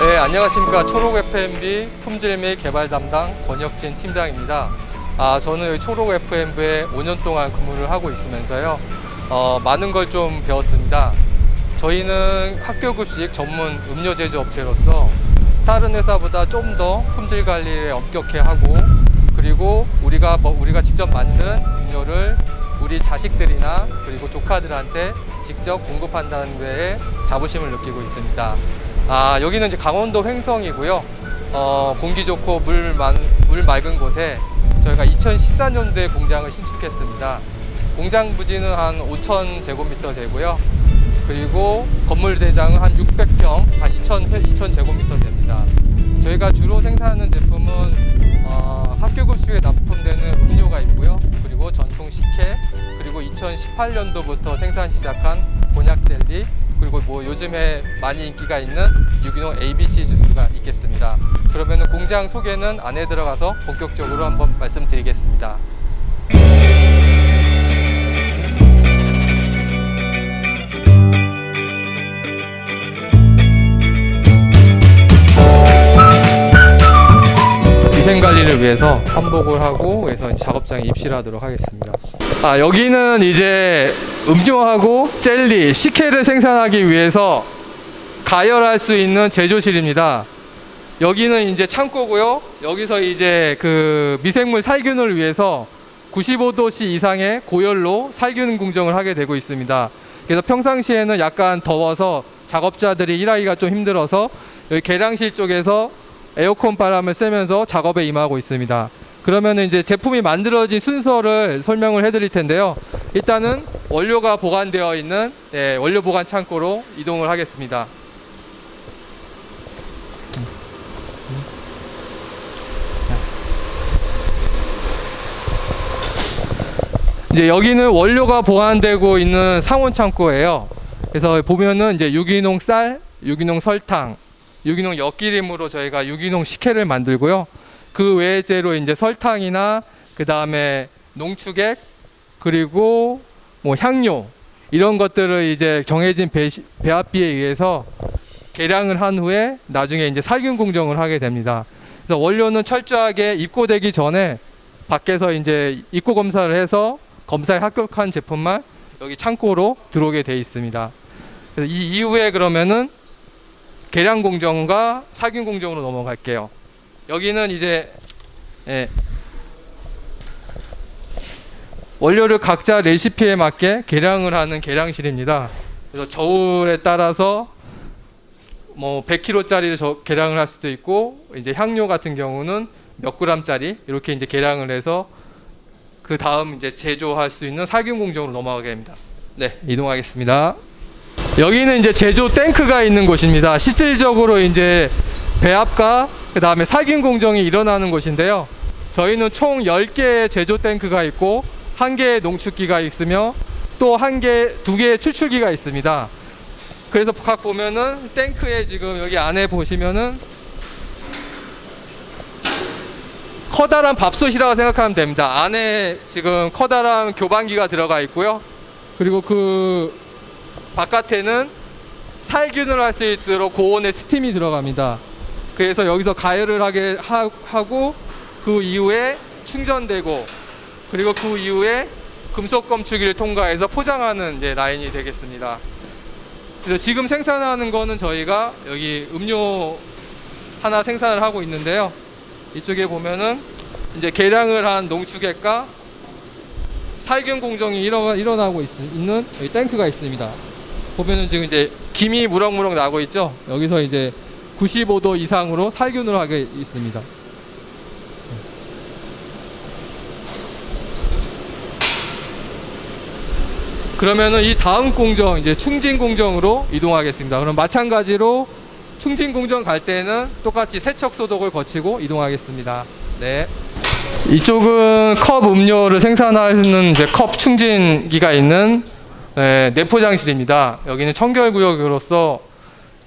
네, 안녕하십니까. 초록 FMB 품질 및 개발 담당 권혁진 팀장입니다. 아, 저는 초록 FMB에 5년 동안 근무를 하고 있으면서요. 어, 많은 걸 좀 배웠습니다. 저희는 학교 급식 전문 음료 제조 업체로서 다른 회사보다 좀 더 품질 관리를 엄격히 하고 그리고 우리가 뭐 우리가 직접 만든 음료를 우리 자식들이나 그리고 조카들한테 직접 공급한다는 데에 자부심을 느끼고 있습니다. 아, 여기는 이제 강원도 횡성이고요. 어, 공기 좋고 물, 많, 물 맑은 곳에 저희가 2014년도에 공장을 신축했습니다. 공장 부지는 한5,000 제곱미터 되고요. 그리고 건물 대장은 한 600평, 한 2,000, 2,000 제곱미터 됩니다. 저희가 주로 생산하는 제품은 어, 학교 급식에 납품되는 음료가 있고요. 그리고 전통 식혜, 그리고 2018년도부터 생산 시작한 곤약 젤리, 그리고 뭐 요즘에 많이 인기가 있는 유기농 ABC 주스가 있겠습니다. 그러면 공장 소개는 안에 들어가서 본격적으로 한번 말씀드리겠습니다. 관리를 위해서 한복을 하고 그래서 작업장에 입실을 하도록 하겠습니다. 아 여기는 이제 음료하고 젤리, 식혜를 생산하기 위해서 가열할 수 있는 제조실입니다. 여기는 이제 창고고요. 여기서 이제 그 미생물 살균을 위해서 95도씨 이상의 고열로 살균 공정을 하게 되고 있습니다. 그래서 평상시에는 약간 더워서 작업자들이 일하기가 좀 힘들어서 여기 계량실 쪽에서 에어컨 바람을 쐬면서 작업에 임하고 있습니다. 그러면 이제 제품이 만들어진 순서를 설명을 해드릴 텐데요. 일단은 원료가 보관되어 있는 예, 원료 보관 창고로 이동을 하겠습니다. 이제 여기는 원료가 보관되고 있는 상온 창고예요. 그래서 보면은 이제 유기농 쌀, 유기농 설탕, 유기농 엿기름으로 저희가 유기농 식혜를 만들고요. 그 외제로 이제 설탕이나 그 다음에 농축액 그리고 뭐 향료 이런 것들을 이제 정해진 배, 배합비에 의해서 계량을 한 후에 나중에 이제 살균 공정을 하게 됩니다. 그래서 원료는 철저하게 입고되기 전에 밖에서 이제 입고 검사를 해서 검사에 합격한 제품만 여기 창고로 들어오게 돼 있습니다. 그래서 이 이후에 그러면은 계량 공정과 살균 공정으로 넘어갈게요. 여기는 이제 예, 원료를 각자 레시피에 맞게 계량을 하는 계량실입니다. 그래서 저울에 따라서 뭐 100kg짜리를 저 계량을 할 수도 있고 이제 향료 같은 경우는 몇 g짜리 이렇게 이제 계량을 해서 그 다음 이제 제조할 수 있는 살균 공정으로 넘어가게 됩니다. 네, 이동하겠습니다. 여기는 이제 제조 탱크가 있는 곳입니다. 실질적으로 이제 배합과 그 다음에 살균 공정이 일어나는 곳인데요. 저희는 총 10개의 제조 탱크가 있고 한 개의 농축기가 있으며 또한 개, 두 개의 추출기가 있습니다. 그래서 각 보면은 탱크에 지금 여기 안에 보시면은 커다란 밥솥이라고 생각하면 됩니다. 안에 지금 커다란 교반기가 들어가 있고요. 그리고 그 바깥에는 살균을 할 수 있도록 고온의 스팀이 들어갑니다. 그래서 여기서 가열을 하게 하, 하고 그 이후에 충전되고 그리고 그 이후에 금속 검출기를 통과해서 포장하는 이제 라인이 되겠습니다. 그래서 지금 생산하는 거는 저희가 여기 음료 하나 생산을 하고 있는데요. 이쪽에 보면은 이제 계량을 한 농축액과 살균 공정이 일어, 일어나고 있, 있는 여기 탱크가 있습니다. 보면은 지금 이제 김이 무럭무럭 나고 있죠. 여기서 이제 95도 이상으로 살균을 하게 있습니다. 그러면은 이 다음 공정 이제 충진 공정으로 이동하겠습니다. 그럼 마찬가지로 충진 공정 갈 때는 똑같이 세척 소독을 거치고 이동하겠습니다. 네. 이쪽은 컵 음료를 생산하는 이제 컵 충진기가 있는 네, 내포장실입니다. 여기는 청결구역으로서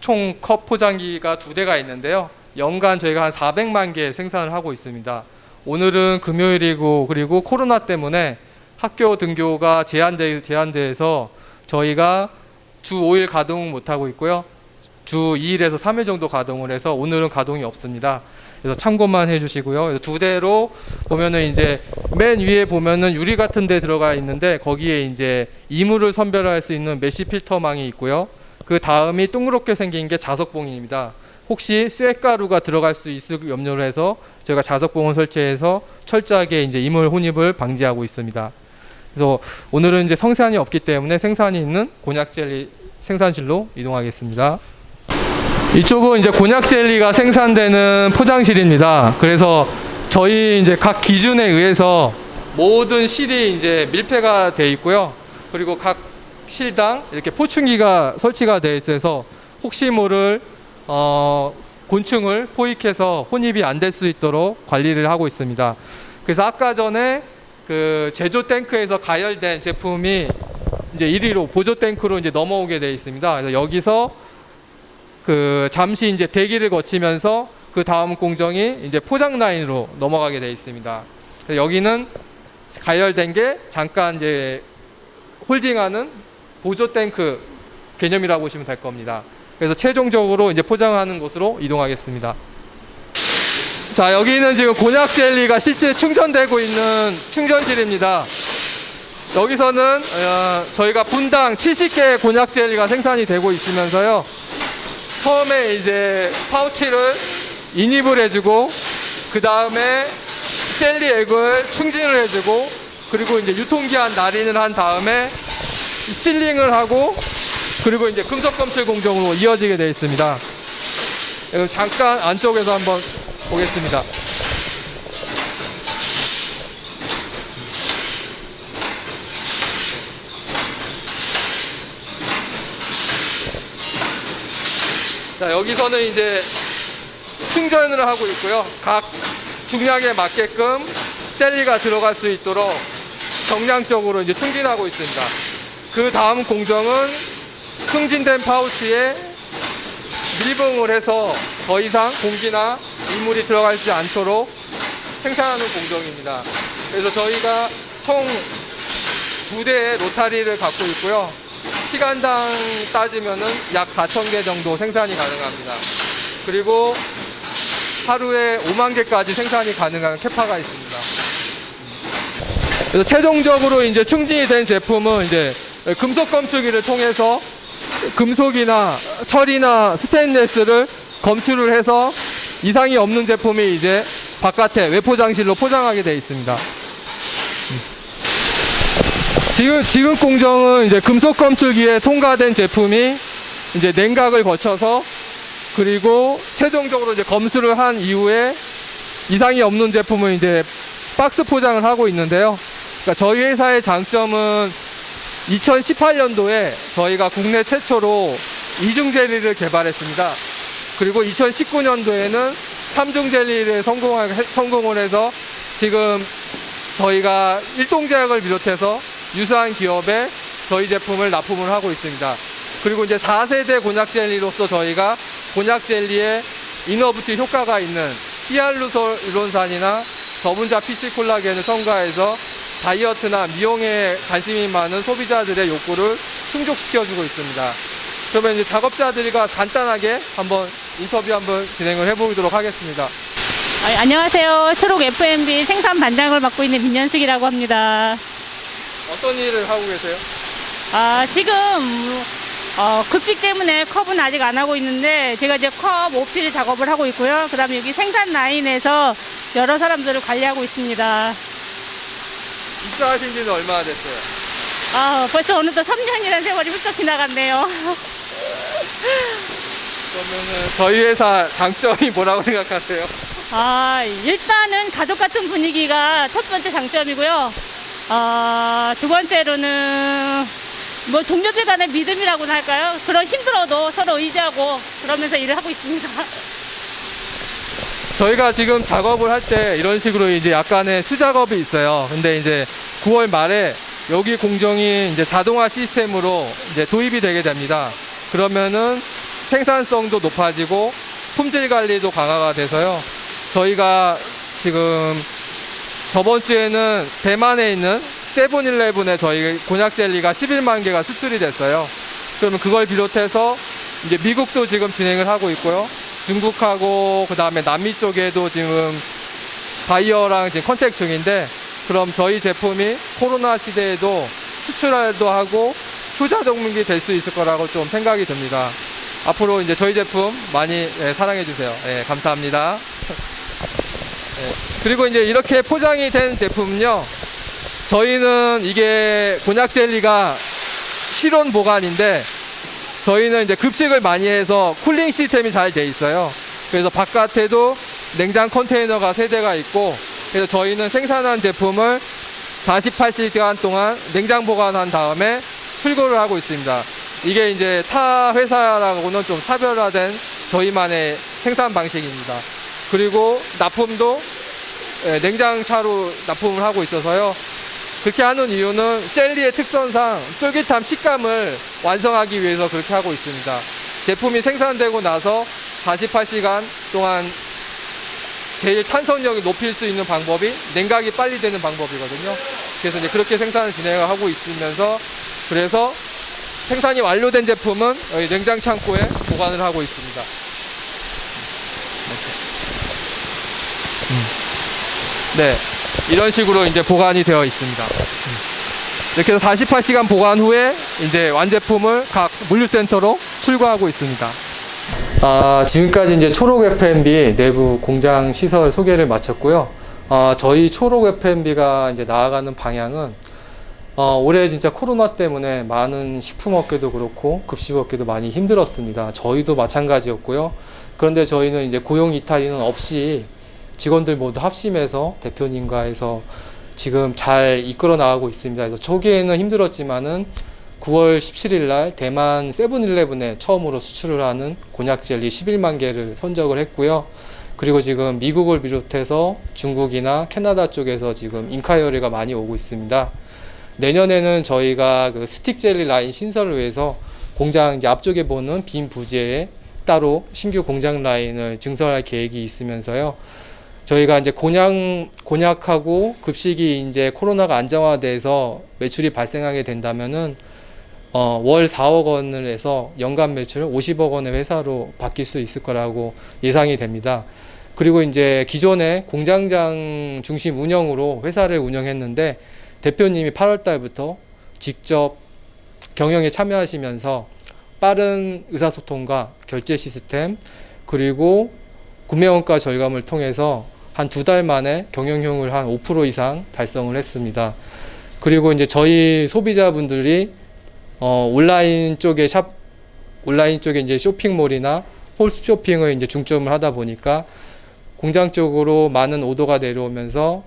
총 컵 포장기가 두 대가 있는데요. 연간 저희가 한 400만 개 생산을 하고 있습니다. 오늘은 금요일이고 그리고 코로나 때문에 학교 등교가 제한돼 제한돼서 저희가 주 5일 가동 못 하고 있고요. 주 2일에서 3일 정도 가동을 해서 오늘은 가동이 없습니다. 그래서 참고만 해주시고요. 두 대로 보면은 이제 맨 위에 보면은 유리 같은 데 들어가 있는데 거기에 이제 이물을 선별할 수 있는 메쉬 필터망이 있고요. 그 다음이 둥그렇게 생긴 게 자석봉입니다. 혹시 쇳가루가 들어갈 수 있을 염려를 해서 제가 자석봉을 설치해서 철저하게 이제 이물 혼입을 방지하고 있습니다. 그래서 오늘은 이제 성산이 없기 때문에 생산이 있는 곤약 젤리 생산실로 이동하겠습니다. 이쪽은 이제 곤약 젤리가 생산되는 포장실입니다. 그래서 저희 이제 각 기준에 의해서 모든 실이 이제 밀폐가 돼 있고요. 그리고 각 실당 이렇게 포충기가 설치가 돼 있어서 혹시 모를 어, 곤충을 포획해서 혼입이 안 될 수 있도록 관리를 하고 있습니다. 그래서 아까 전에 그 제조 탱크에서 가열된 제품이 이제 1위로 보조 탱크로 이제 넘어오게 돼 있습니다. 그래서 여기서 그 잠시 이제 대기를 거치면서 그 다음 공정이 이제 포장 라인으로 넘어가게 돼 있습니다. 여기는 가열된 게 잠깐 이제 홀딩하는 보조 탱크 개념이라고 보시면 될 겁니다. 그래서 최종적으로 이제 포장하는 곳으로 이동하겠습니다. 자, 여기는 지금 곤약 젤리가 실제 충전되고 있는 충전실입니다. 여기서는 어, 저희가 분당 70개 곤약 젤리가 생산이 되고 있으면서요. 처음에 이제 파우치를 인입을 해주고 그 다음에 젤리 액을 충진을 해주고 그리고 이제 유통기한 날인을 한 다음에 실링을 하고 그리고 이제 금속 검출 공정으로 이어지게 되어 있습니다. 잠깐 안쪽에서 한번 보겠습니다. 자, 여기서는 이제 충전을 하고 있고요. 각 중량에 맞게끔 젤리가 들어갈 수 있도록 정량적으로 이제 충진하고 있습니다. 그 다음 공정은 승진된 파우치에 밀봉을 해서 더 이상 공기나 이물이 들어가지 않도록 생산하는 공정입니다. 그래서 저희가 총 두 대의 로타리를 갖고 있고요. 시간당 따지면은 약 4,000개 정도 생산이 가능합니다. 그리고 하루에 5만 개까지 생산이 가능한 캐파가 있습니다. 그래서 최종적으로 이제 충진이 된 제품은 이제 금속 검출기를 통해서 금속이나 철이나 스테인레스를 검출을 해서 이상이 없는 제품이 이제 바깥에 외포장실로 포장하게 되어 있습니다. 지금 지금 공정은 이제 금속 검출기에 통과된 제품이 이제 냉각을 거쳐서 그리고 최종적으로 이제 검수를 한 이후에 이상이 없는 제품을 이제 박스 포장을 하고 있는데요. 그러니까 저희 회사의 장점은 2018년도에 저희가 국내 최초로 이중 젤리를 개발했습니다. 그리고 2019년도에는 삼중 젤리를 성공하, 성공을 해서 지금 저희가 일동 제약을 비롯해서 유사한 기업에 저희 제품을 납품을 하고 있습니다. 그리고 이제 4세대 곤약 젤리로서 저희가 곤약 젤리에 이너브티 효과가 있는 히알루론산이나 저분자 PC 콜라겐을 첨가해서 다이어트나 미용에 관심이 많은 소비자들의 욕구를 충족시켜주고 있습니다. 그러면 이제 작업자들과 간단하게 한번 인터뷰 한번 진행을 해보도록 하겠습니다. 아, 안녕하세요. 초록 FMB 생산 반장을 맡고 있는 민현숙이라고 합니다. 어떤 일을 하고 계세요? 아, 지금 어, 급식 때문에 컵은 아직 안 하고 있는데 제가 이제 컵 오필 작업을 하고 있고요. 그다음에 여기 생산 라인에서 여러 사람들을 관리하고 있습니다. 입사하신 지는 얼마나 됐어요? 아, 벌써 어느덧 3년이라는 세월이 훌쩍 지나갔네요. 그러면은 저희 회사 장점이 뭐라고 생각하세요? 아, 일단은 가족 같은 분위기가 첫 번째 장점이고요. 아, 두 번째로는 뭐 동료들 간의 믿음이라고나 할까요? 그런 힘들어도 서로 의지하고 그러면서 일을 하고 있습니다. 저희가 지금 작업을 할 때 이런 식으로 이제 약간의 수작업이 있어요. 근데 이제 9월 말에 여기 공정이 이제 자동화 시스템으로 이제 도입이 되게 됩니다. 그러면은 생산성도 높아지고 품질 관리도 강화가 돼서요. 저희가 지금 저번 주에는 대만에 있는 세븐일레븐에 저희 곤약 젤리가 11만 개가 수출이 됐어요. 그러면 그걸 비롯해서 이제 미국도 지금 진행을 하고 있고요. 중국하고 그 다음에 남미 쪽에도 지금 바이어랑 지금 컨택 중인데 그럼 저희 제품이 코로나 시대에도 수출도 하고 효자 종목이 될 수 있을 거라고 좀 생각이 듭니다. 앞으로 이제 저희 제품 많이 예, 사랑해 주세요. 예, 감사합니다. 예, 그리고 이제 이렇게 포장이 된 제품은요. 저희는 이게 곤약 젤리가 실온 보관인데 저희는 이제 급식을 많이 해서 쿨링 시스템이 잘 돼 있어요. 그래서 바깥에도 냉장 컨테이너가 세 대가 있고 그래서 저희는 생산한 제품을 48시간 동안 냉장 보관한 다음에 출고를 하고 있습니다. 이게 이제 타 회사랑은 좀 차별화된 저희만의 생산 방식입니다. 그리고 납품도 예, 냉장차로 납품을 하고 있어서요. 그렇게 하는 이유는 젤리의 특성상 쫄깃함 식감을 완성하기 위해서 그렇게 하고 있습니다. 제품이 생산되고 나서 48시간 동안 제일 탄성력을 높일 수 있는 방법이 냉각이 빨리 되는 방법이거든요. 그래서 이제 그렇게 생산을 진행을 하고 있으면서 그래서 생산이 완료된 제품은 여기 냉장 창고에 보관을 하고 있습니다. 음. 네, 이런 식으로 이제 보관이 되어 있습니다. 이렇게 해서 48시간 보관 후에 이제 완제품을 각 물류센터로 출고하고 있습니다. 아, 지금까지 이제 초록 FMB 내부 공장 시설 소개를 마쳤고요. 아, 저희 초록 FMB가 이제 나아가는 방향은 어, 올해 진짜 코로나 때문에 많은 식품업계도 그렇고 급식업계도 많이 힘들었습니다. 저희도 마찬가지였고요. 그런데 저희는 이제 고용 이탈이는 없이 직원들 모두 합심해서 대표님과 해서 지금 잘 이끌어 나가고 있습니다. 그래서 초기에는 힘들었지만은 9월 17일 날 대만 세븐일레븐에 처음으로 수출을 하는 곤약 젤리 11만 개를 선적을 했고요. 그리고 지금 미국을 비롯해서 중국이나 캐나다 쪽에서 지금 인카이어리가 많이 오고 있습니다. 내년에는 저희가 그 스틱 젤리 라인 신설을 위해서 공장 이제 앞쪽에 보는 빈 부지에 따로 신규 공장 라인을 증설할 계획이 있으면서요. 저희가 이제 곤약 곤약하고 급식이 이제 코로나가 안정화돼서 매출이 발생하게 된다면은 어, 월 4억 원을 해서 연간 매출 50억 원의 회사로 바뀔 수 있을 거라고 예상이 됩니다. 그리고 이제 기존에 공장장 중심 운영으로 회사를 운영했는데 대표님이 8월 달부터 직접 경영에 참여하시면서 빠른 의사소통과 결제 시스템 그리고 구매원가 절감을 통해서 한 두 달 만에 경영효율 한 5% 이상 달성을 했습니다. 그리고 이제 저희 소비자분들이 어, 온라인 쪽에 샵, 온라인 쪽에 이제 쇼핑몰이나 홀쇼핑을 이제 중점을 하다 보니까 공장 쪽으로 많은 오더가 내려오면서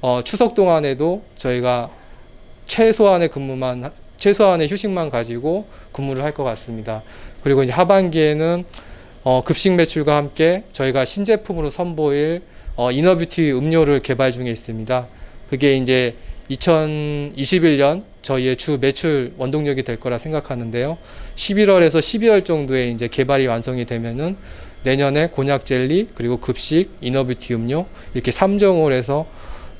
어, 추석 동안에도 저희가 최소한의 근무만, 하- 최소한의 휴식만 가지고 근무를 할 것 같습니다. 그리고 이제 하반기에는 어, 급식 매출과 함께 저희가 신제품으로 선보일 어, 이너뷰티 음료를 개발 중에 있습니다. 그게 이제 2021년 저희의 주 매출 원동력이 될 거라 생각하는데요. 11월에서 12월 정도에 이제 개발이 완성이 되면은 내년에 곤약 젤리 그리고 급식 이너뷰티 음료 이렇게 3종을 해서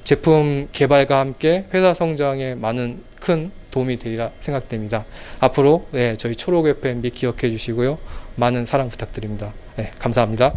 제품 개발과 함께 회사 성장에 많은 큰 도움이 되리라 생각됩니다. 앞으로 네, 저희 초록 FMB 기억해 주시고요. 많은 사랑 부탁드립니다. 네, 감사합니다.